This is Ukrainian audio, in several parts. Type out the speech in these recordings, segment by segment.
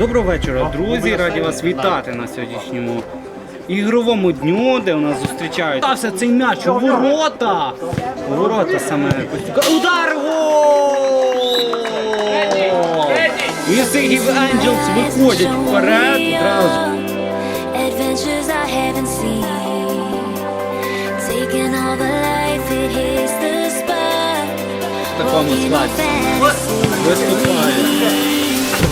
Доброго вечора, друзі! Раді вас вітати на сьогоднішньому ігровому дню, де у нас зустрічають. Стався цей м'яч у ворота! У ворота саме Костюка. Удар! Гол! І Сигів Енджелс виходять вперед одразу. В такому складі виступає.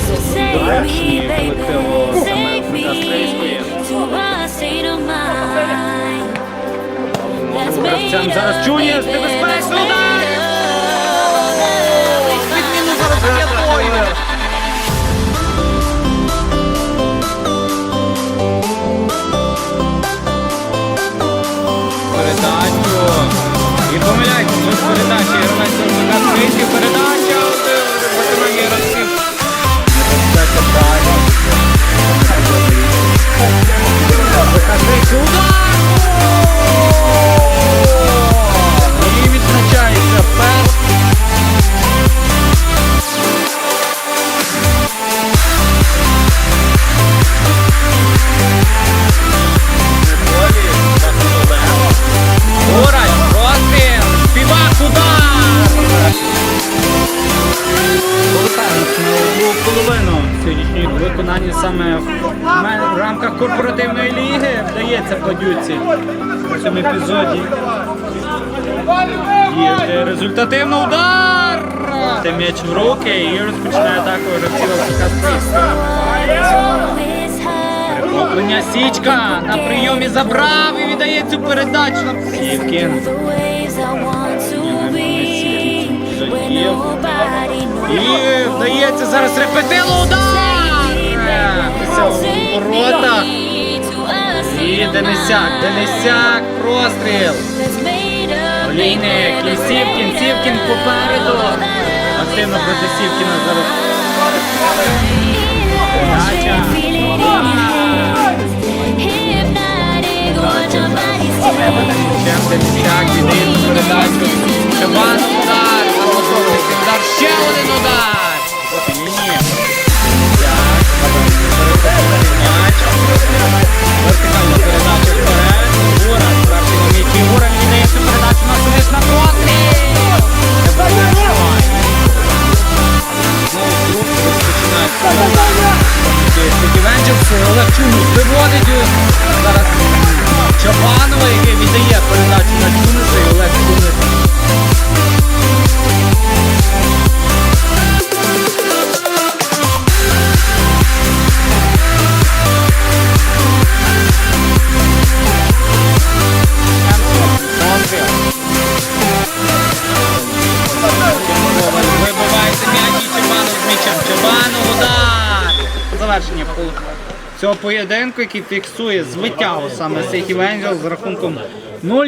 Доречні me, baby. колективу саме me австрійської. to a state of mind. That's made Гравцям зараз Джуніор, небезпечно удар! Відміну зараз! Передачу. І помиляється з передачі. Гравець РВК Стрийський. Передача. Саме в рамках корпоративної ліги. Вдається падюці в цьому епізоді. Є результативний удар! Це м'яч в руки і розпочинає атаку гравців. Перехоплення Січка на прийомі забрав і віддає цю передачу. Сівкін. І вдається зараз репетило удар! Після ворота. І Денисяк, Денисяк, простріл. Олійник, і Сівкін, попереду. Активно проти Сівкіна зараз. Передача. Завершення цього поєдинку, який фіксує звитягу саме Сейхів Енджел з рахунком 0